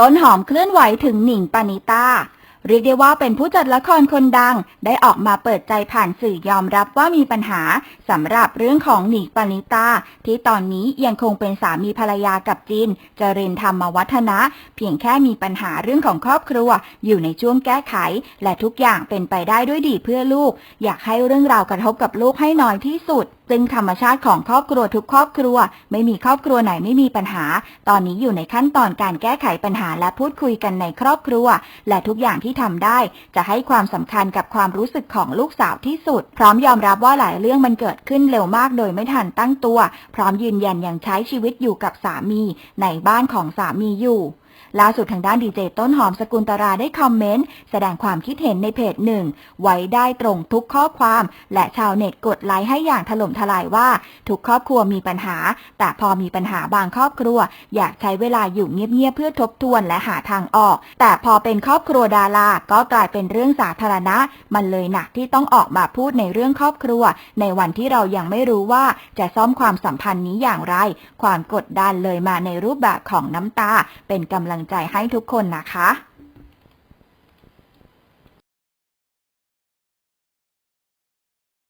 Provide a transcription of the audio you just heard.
ต้นหอมเคลื่อนไหวถึงหนิงปณิตาเรียกได้ว่าเป็นผู้จัดละครคนดัง ได้ออกมาเปิดใจผ่านสื่อยอมรับว่ามีปัญหาสำหรับเรื่องของหนิงปณิตาที่ตอนนี้ยังคงเป็นสามีภรรยากับจินเจริญธรรมวัฒนะ เพียงแค่มีปัญหาเรื่องของครอบครัว อยู่ในช่วงแก้ไข และทุกอย่างเป็นไปได้ด้วยดีเพื่อลูก อยากให้เรื่องราวกระทบกับลูกให้น้อยที่สุด ซึ่งธรรมชาติของครอบครัวทุกครอบครัว ไม่มีครอบครัวไหนไม่มีปัญหา ตอนนี้อยู่ในขั้นตอนการแก้ไขปัญหาและพูดคุยกันในครอบครัว และทุกอย่างที่ทำได้ จะให้ความสำคัญกับความรู้สึกของลูกสาวที่สุด พร้อมยอมรับว่าหลายเรื่องมันเกิดขึ้นเร็วมากโดยไม่ทันตั้งตัว พร้อมยืนยันยังใช้ชีวิตอยู่กับสามี ในบ้านของสามีอยู่ ล่าสุดทางด้านดีเจต้นหอมสกุลตราได้คอมเมนต์ แสดงความคิดเห็นในเพจหนึ่ง ไว้ได้ตรงทุกข้อความ และชาวเน็ตกดไลค์ให้อย่างถล่มทลายว่า ทุกครอบครัวมีปัญหา แต่พอมีปัญหาบางครอบครัว อยากใช้เวลาอยู่เงียบๆเพื่อทบทวนและหาทางออก แต่พอเป็นครอบครัวดาราก็กลายเป็นเรื่องสาธารณะ มันเลยหนักที่ต้องออกมาพูดในเรื่องครอบครัว ในวันที่เรายังไม่รู้ว่าจะซ่อมความสัมพันธ์นี้อย่างไร ความกดดันเลยมาในรูปแบบของน้ำตา เป็นกำลังใจให้ทุกคนนะคะ